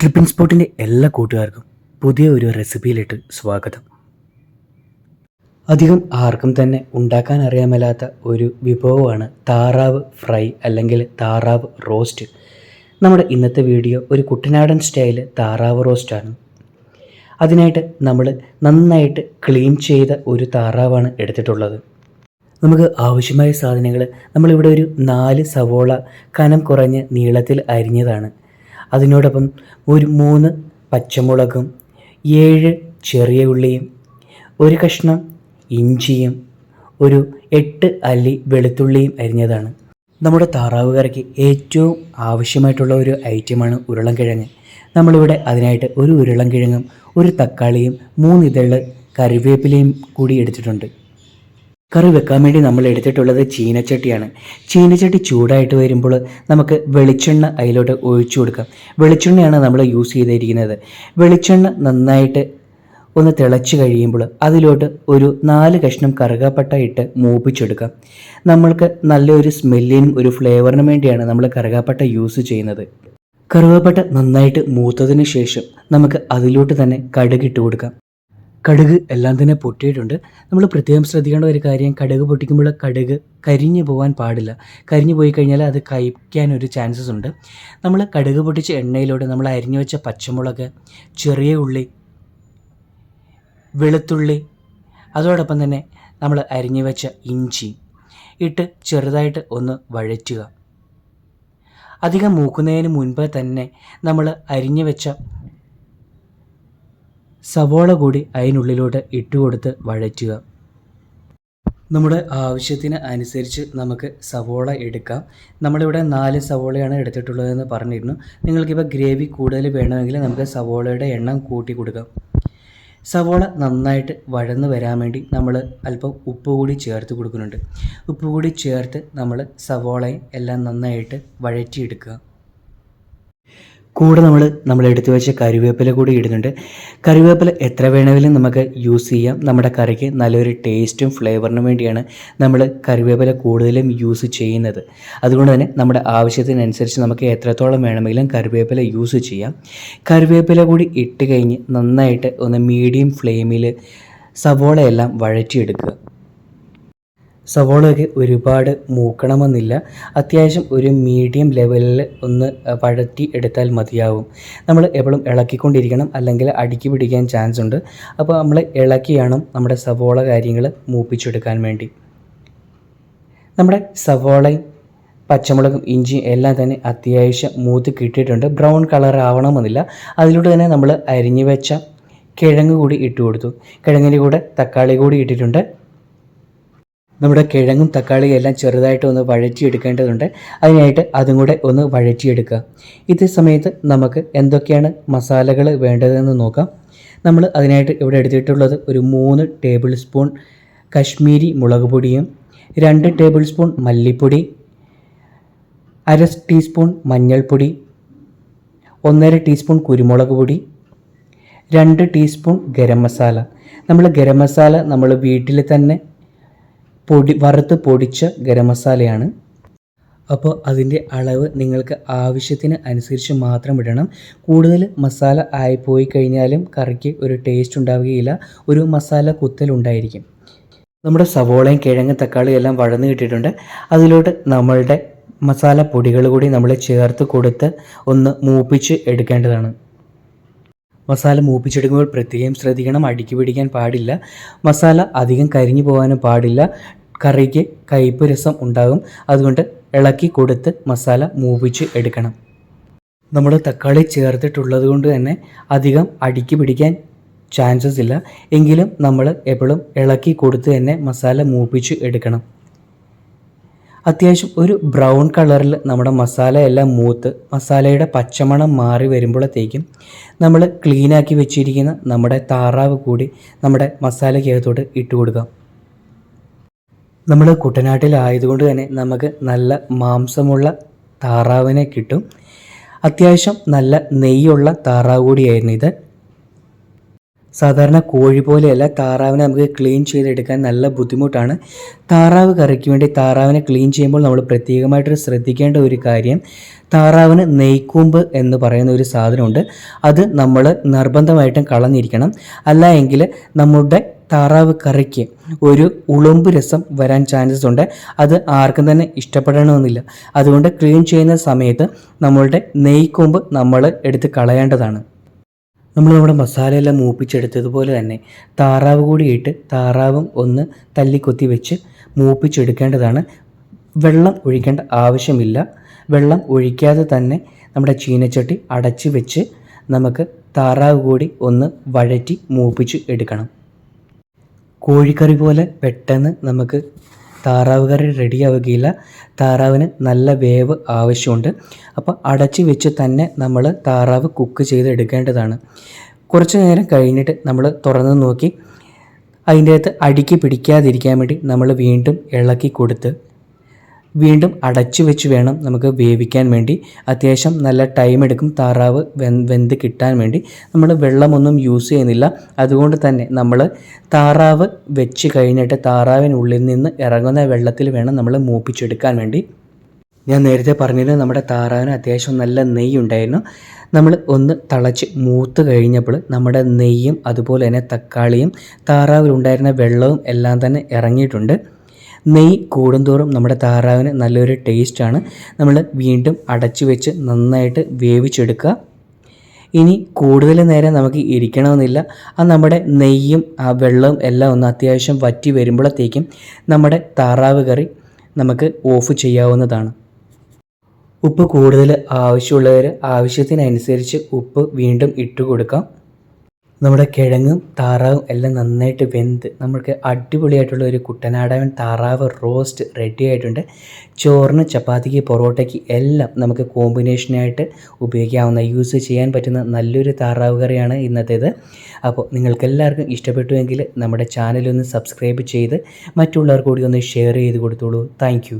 Tripping സ്പോട്ടിന്റെ എല്ലാ കൂട്ടുകാർക്കും പുതിയ ഒരു റെസിപ്പിയിലിട്ട് സ്വാഗതം. അധികം ആർക്കും തന്നെ ഉണ്ടാക്കാൻ അറിയാമല്ലാത്ത ഒരു വിഭവമാണ് താറാവ് ഫ്രൈ അല്ലെങ്കിൽ താറാവ് റോസ്റ്റ്. നമ്മുടെ ഇന്നത്തെ വീഡിയോ ഒരു കുട്ടനാടൻ സ്റ്റൈൽ താറാവ് റോസ്റ്റാണ്. അതിനായിട്ട് നമ്മൾ നന്നായിട്ട് ക്ലീൻ ചെയ്ത ഒരു താറാവാണ് എടുത്തിട്ടുള്ളത്. നമുക്ക് ആവശ്യമായ സാധനങ്ങൾ നമ്മളിവിടെ ഒരു നാല് സവോള കനം കുറഞ്ഞ് നീളത്തിൽ അരിഞ്ഞതാണ്. അതിനോടൊപ്പം ഒരു മൂന്ന് പച്ചമുളകും ഏഴ് ചെറിയ ഉള്ളിയും ഒരു കഷ്ണം ഇഞ്ചിയും ഒരു എട്ട് അല്ലി വെളുത്തുള്ളിയും അരിഞ്ഞതാണ്. നമ്മുടെ താറാവ് കറിക്ക് ഏറ്റവും ആവശ്യമായിട്ടുള്ള ഒരു ഐറ്റമാണ് ഉരുളൻകിഴങ്ങ്. നമ്മളിവിടെ അതിനായിട്ട് ഒരു ഉരുളൻകിഴങ്ങും ഒരു തക്കാളിയും മൂന്നിതൾ കറിവേപ്പിലയും കൂടി എടുത്തിട്ടുണ്ട്. കറി വെക്കാൻ വേണ്ടി നമ്മൾ എടുത്തിട്ടുള്ളത് ചീനച്ചട്ടിയാണ്. ചീനച്ചട്ടി ചൂടായിട്ട് വരുമ്പോൾ നമുക്ക് വെളിച്ചെണ്ണ അതിലോട്ട് ഒഴിച്ചു കൊടുക്കാം. വെളിച്ചെണ്ണയാണ് നമ്മൾ യൂസ് ചെയ്തിരിക്കുന്നത്. വെളിച്ചെണ്ണ നന്നായിട്ട് ഒന്ന് തിളച്ച് കഴിയുമ്പോൾ അതിലോട്ട് ഒരു നാല് കഷ്ണം കറുകപ്പട്ട ഇട്ട് മൂപ്പിച്ചെടുക്കാം. നമ്മൾക്ക് നല്ലൊരു സ്മെല്ലിനും ഒരു ഫ്ലേവറിനും വേണ്ടിയാണ് നമ്മൾ കറുകപ്പട്ട യൂസ് ചെയ്യുന്നത്. കറുകപ്പട്ട നന്നായിട്ട് മൂത്തതിന് ശേഷം നമുക്ക് അതിലോട്ട് തന്നെ കടുകിട്ട് കൊടുക്കാം. കടുക് എല്ലാം തന്നെ പൊട്ടിയിട്ടുണ്ട്. നമ്മൾ പ്രത്യേകം ശ്രദ്ധിക്കേണ്ട ഒരു കാര്യം കടുക് പൊട്ടിക്കുമ്പോൾ കടുക് കരിഞ്ഞു പോകാൻ പാടില്ല. കരിഞ്ഞു പോയി കഴിഞ്ഞാൽ അത് കഴിക്കാൻ ഒരു ചാൻസസ് ഉണ്ട്. നമ്മൾ കടുക് പൊട്ടിച്ച എണ്ണയിലൂടെ നമ്മൾ അരിഞ്ഞു വെച്ച പച്ചമുളക് ചെറിയ ഉള്ളി വെളുത്തുള്ളി അതോടൊപ്പം തന്നെ നമ്മൾ അരിഞ്ഞു വെച്ച ഇഞ്ചി ഇട്ട് ചെറുതായിട്ട് ഒന്ന് വഴറ്റുക. അധികം മൂക്കുന്നതിന് മുൻപ് തന്നെ നമ്മൾ അരിഞ്ഞു വെച്ച സവോള കൂടി അതിനുള്ളിലോട്ട് ഇട്ടുകൊടുത്ത് വഴറ്റുക. നമ്മുടെ ആവശ്യത്തിന് അനുസരിച്ച് നമുക്ക് സവോള എടുക്കാം. നമ്മളിവിടെ നാല് സവോളയാണ് എടുത്തിട്ടുള്ളതെന്ന് പറഞ്ഞിരുന്നു. നിങ്ങൾക്കിപ്പോൾ ഗ്രേവി കൂടുതൽ വേണമെങ്കിൽ നമുക്ക് സവോളയുടെ എണ്ണം കൂട്ടി കൊടുക്കാം. സവോള നന്നായിട്ട് വഴന്ന് വരാൻ വേണ്ടി നമ്മൾ അല്പം ഉപ്പ് കൂടി ചേർത്ത് കൊടുക്കുന്നുണ്ട്. ഉപ്പ് കൂടി ചേർത്ത് നമ്മൾ സവോളയും എല്ലാം നന്നായിട്ട് വഴറ്റിയെടുക്കുക. കൂടെ നമ്മൾ നമ്മൾ എടുത്തു വെച്ച കറിവേപ്പില കൂടി ഇടുന്നുണ്ട്. കറിവേപ്പില എത്ര വേണമെങ്കിലും നമുക്ക് യൂസ് ചെയ്യാം. നമ്മുടെ കറിക്ക് നല്ലൊരു ടേസ്റ്റും ഫ്ലേവറിനും വേണ്ടിയാണ് നമ്മൾ കറിവേപ്പില കൂടുതലും യൂസ് ചെയ്യുന്നത്. അതുകൊണ്ട് തന്നെ നമ്മുടെ ആവശ്യത്തിനനുസരിച്ച് നമുക്ക് എത്രത്തോളം വേണമെങ്കിലും കറിവേപ്പില യൂസ് ചെയ്യാം. കറിവേപ്പില കൂടി ഇട്ട് കഴിഞ്ഞ് നന്നായിട്ട് ഒന്ന് മീഡിയം ഫ്ലെയിമിൽ സവോളയെല്ലാം വഴറ്റിയെടുക്കുക. സവോളയൊക്കെ ഒരുപാട് മൂക്കണമെന്നില്ല. അത്യാവശ്യം ഒരു മീഡിയം ലെവലിൽ ഒന്ന് പഴറ്റി എടുത്താൽ മതിയാവും. നമ്മൾ എപ്പോഴും ഇളക്കിക്കൊണ്ടിരിക്കണം അല്ലെങ്കിൽ അടുക്കി പിടിക്കാൻ ചാൻസ് ഉണ്ട്. അപ്പോൾ നമ്മൾ ഇളക്കിയാണ് നമ്മുടെ സവോള കാര്യങ്ങൾ മൂപ്പിച്ചെടുക്കാൻ വേണ്ടി. നമ്മുടെ സവോളയും പച്ചമുളകും ഇഞ്ചിയും എല്ലാം തന്നെ അത്യാവശ്യം മൂത്ത് കിട്ടിയിട്ടുണ്ട്. ബ്രൗൺ കളർ ആവണമെന്നില്ല. അതിലൂടെ തന്നെ നമ്മൾ അരിഞ്ഞു വെച്ച കിഴങ്ങ് കൂടി ഇട്ട് കൊടുത്തു കിഴങ്ങിന്റെ കൂടെ തക്കാളി കൂടി ഇട്ടിട്ടുണ്ട്. നമ്മുടെ കിഴങ്ങും തക്കാളിയും എല്ലാം ചെറുതായിട്ട് ഒന്ന് വഴറ്റിയെടുക്കേണ്ടതുണ്ട്. അതിനായിട്ട് അതും കൂടെ ഒന്ന് വഴറ്റിയെടുക്കുക. ഇതേ സമയത്ത് നമുക്ക് എന്തൊക്കെയാണ് മസാലകൾ വേണ്ടതെന്ന് നോക്കാം. നമ്മൾ അതിനായിട്ട് ഇവിടെ എടുത്തിട്ടുള്ളത് ഒരു മൂന്ന് ടേബിൾ സ്പൂൺ കശ്മീരി മുളക് പൊടിയും രണ്ട് ടേബിൾ സ്പൂൺ മല്ലിപ്പൊടി അര ടീസ്പൂൺ മഞ്ഞൾപ്പൊടി ഒന്നര ടീസ്പൂൺ കുരുമുളക് പൊടി രണ്ട് ടീസ്പൂൺ ഗരം മസാല. നമ്മൾ ഗരം മസാല നമ്മൾ വീട്ടിൽ തന്നെ പൊടി വറുത്ത് പൊടിച്ച ഗരം മസാലയാണ്. അപ്പോൾ അതിന്റെ അളവ് നിങ്ങൾക്ക് ആവശ്യത്തിന് അനുസരിച്ച് മാത്രം ഇടണം. കൂടുതൽ മസാല ആയിപ്പോയി കഴിഞ്ഞാലും കറിക്ക് ഒരു ടേസ്റ്റ് ഉണ്ടാവുകയില്ല. ഒരു മസാല കുത്തൽ ഉണ്ടായിരിക്കും. നമ്മുടെ സവോളയും കിഴങ്ങ് തക്കാളി എല്ലാം വഴന്ന് കിട്ടിയിട്ടുണ്ട്. അതിലോട്ട് നമ്മളുടെ മസാല പൊടികൾ കൂടി നമ്മൾ ചേർത്ത് കൊടുത്ത് ഒന്ന് മൂപ്പിച്ച് എടുക്കേണ്ടതാണ്. മസാല മൂപ്പിച്ചെടുക്കുമ്പോൾ പ്രത്യേകം ശ്രദ്ധിക്കണം. അടുക്കി പിടിക്കാൻ പാടില്ല. മസാല അധികം കരിഞ്ഞു പോകാനും പാടില്ല. കറിക്ക് കയ്പ് രസം ഉണ്ടാകും. അതുകൊണ്ട് ഇളക്കി കൊടുത്ത് മസാല മൂപ്പിച്ച് എടുക്കണം. നമ്മൾ തക്കാളി ചേർത്തിട്ടുള്ളത് കൊണ്ട് തന്നെ അധികം അടുക്കി പിടിക്കാൻ ചാൻസസ് ഇല്ല. എങ്കിലും നമ്മൾ എപ്പോഴും ഇളക്കി കൊടുത്ത് തന്നെ മസാല മൂപ്പിച്ച് എടുക്കണം. അത്യാവശ്യം ഒരു ബ്രൗൺ കളറിൽ നമ്മുടെ മസാല എല്ലാം മൂത്ത് മസാലയുടെ പച്ചമണം മാറി വരുമ്പോഴത്തേക്കും നമ്മൾ ക്ലീനാക്കി വെച്ചിരിക്കുന്ന നമ്മുടെ താറാവ് കൂടി നമ്മുടെ മസാലയ്ക്കകത്തോട്ട് ഇട്ട് കൊടുക്കാം. നമ്മൾ കുട്ടനാട്ടിലായതുകൊണ്ട് തന്നെ നമുക്ക് നല്ല മാംസമുള്ള താറാവിനെ കിട്ടും. അത്യാവശ്യം നല്ല നെയ്യുള്ള താറാവ് കൂടിയായിരുന്നു ഇത്. സാധാരണ കോഴി പോലെയല്ല താറാവിനെ നമുക്ക് ക്ലീൻ ചെയ്തെടുക്കാൻ നല്ല ബുദ്ധിമുട്ടാണ്. താറാവ് കറിക്ക് വേണ്ടി താറാവിനെ ക്ലീൻ ചെയ്യുമ്പോൾ നമ്മൾ പ്രത്യേകമായിട്ട് ശ്രദ്ധിക്കേണ്ട ഒരു കാര്യം താറാവിന് നെയ്ക്കൂമ്പ് എന്ന് പറയുന്ന ഒരു സാധനമുണ്ട്. അത് നമ്മൾ നിർബന്ധമായിട്ടും കളഞ്ഞിരിക്കണം. അല്ല എങ്കിൽ നമ്മുടെ താറാവ് കറിക്ക് ഒരു ഉളുമ്പ് രസം വരാൻ ചാൻസസ് ഉണ്ട്. അത് ആർക്കും തന്നെ ഇഷ്ടപ്പെടണമെന്നില്ല. അതുകൊണ്ട് ക്ലീൻ ചെയ്യുന്ന സമയത്ത് നമ്മളുടെ നെയ്ക്കൂമ്പ് നമ്മൾ എടുത്ത് കളയേണ്ടതാണ്. നമ്മൾ നമ്മുടെ മസാലയെല്ലാം മൂപ്പിച്ചെടുത്തതുപോലെ തന്നെ താറാവ് കൂടി ഇട്ട് താറാവും ഒന്ന് തല്ലിക്കൊത്തി വെച്ച് മൂപ്പിച്ചെടുക്കേണ്ടതാണ്. വെള്ളം ഒഴിക്കേണ്ട ആവശ്യമില്ല. വെള്ളം ഒഴിക്കാതെ തന്നെ നമ്മുടെ ചീനച്ചട്ടി അടച്ച് വെച്ച് നമുക്ക് താറാവ് കൂടി ഒന്ന് വഴറ്റി മൂപ്പിച്ച് എടുക്കണം. കോഴിക്കറി പോലെ പെട്ടെന്ന് നമുക്ക് താറാവ് കറി റെഡിയാവുകയില്ല താറാവിന് നല്ല വേവ് ആവശ്യമുണ്ട്. അപ്പോൾ അടച്ചു വെച്ച് തന്നെ നമ്മൾ താറാവ് കുക്ക് ചെയ്ത് എടുക്കേണ്ടതാണ്. കുറച്ച് നേരം കഴിഞ്ഞിട്ട് നമ്മൾ തുറന്ന് നോക്കി. അതിന്റെ അകത്ത് അടുക്കി പിടിക്കാതിരിക്കാൻ വേണ്ടി നമ്മൾ വീണ്ടും ഇളക്കി കൊടുത്ത് വീണ്ടും അടച്ചു വെച്ച് വേണം നമുക്ക് വേവിക്കാൻ വേണ്ടി. അത്യാവശ്യം നല്ല ടൈം എടുക്കും താറാവ് വെന്ത് കിട്ടാൻ വേണ്ടി. നമ്മൾ വെള്ളമൊന്നും യൂസ് ചെയ്യുന്നില്ല. അതുകൊണ്ട് തന്നെ നമ്മൾ താറാവ് വെച്ച് കഴിഞ്ഞിട്ട് താറാവിനുള്ളിൽ നിന്ന് ഇറങ്ങുന്ന വെള്ളത്തിൽ വേണം നമ്മൾ മൂപ്പിച്ചെടുക്കാൻ വേണ്ടി. ഞാൻ നേരത്തെ പറഞ്ഞിരുന്നു നമ്മുടെ താറാവിന് അത്യാവശ്യം നല്ല നെയ്യ് ഉണ്ടായിരുന്നു. നമ്മൾ ഒന്ന് തിളച്ച് മൂത്ത് കഴിഞ്ഞപ്പോൾ നമ്മുടെ നെയ്യും അതുപോലെ തന്നെ തക്കാളിയും താറാവിലുണ്ടായിരുന്ന വെള്ളവും എല്ലാം തന്നെ ഇറങ്ങിയിട്ടുണ്ട്. നെയ്യ് കൂടുന്തോറും നമ്മുടെ താറാവിന് നല്ലൊരു ടേസ്റ്റാണ് നമ്മൾ വീണ്ടും അടച്ചു വെച്ച് നന്നായിട്ട് വേവിച്ചെടുക്കുക. ഇനി കൂടുതൽ നേരം നമുക്ക് ഇരിക്കണമെന്നില്ല. ആ നമ്മുടെ നെയ്യും ആ വെള്ളവും എല്ലാം ഒന്ന് അത്യാവശ്യം വറ്റി വരുമ്പോഴത്തേക്കും നമ്മുടെ താറാവ് കറി നമുക്ക് ഓഫ് ചെയ്യാവുന്നതാണ്. ഉപ്പ് കൂടുതൽ ആവശ്യമുള്ളവർ ആവശ്യത്തിനനുസരിച്ച് ഉപ്പ് വീണ്ടും ഇട്ട് കൊടുക്കാം നമ്മുടെ കിഴങ്ങും താറാവും എല്ലാം നന്നായിട്ട് വെന്ത് നമുക്ക് അടിപൊളിയായിട്ടുള്ള ഒരു കുട്ടനാടൻ താറാവ് റോസ്റ്റ് റെഡി ആയിട്ടുണ്ട്. ചോറിന് ചപ്പാത്തിക്ക് പൊറോട്ടയ്ക്ക് എല്ലാം നമുക്ക് കോമ്പിനേഷനായിട്ട് ഉപയോഗിക്കാവുന്ന യൂസ് ചെയ്യാൻ പറ്റുന്ന നല്ലൊരു താറാവ് കറിയാണ് ഇന്നത്തേത്. അപ്പോൾ നിങ്ങൾക്കെല്ലാവർക്കും ഇഷ്ടപ്പെട്ടുവെങ്കിൽ നമ്മുടെ ചാനലൊന്ന് സബ്സ്ക്രൈബ് ചെയ്ത് മറ്റുള്ളവർ കൂടി ഒന്ന് ഷെയർ ചെയ്ത് കൊടുത്തോളൂ. താങ്ക്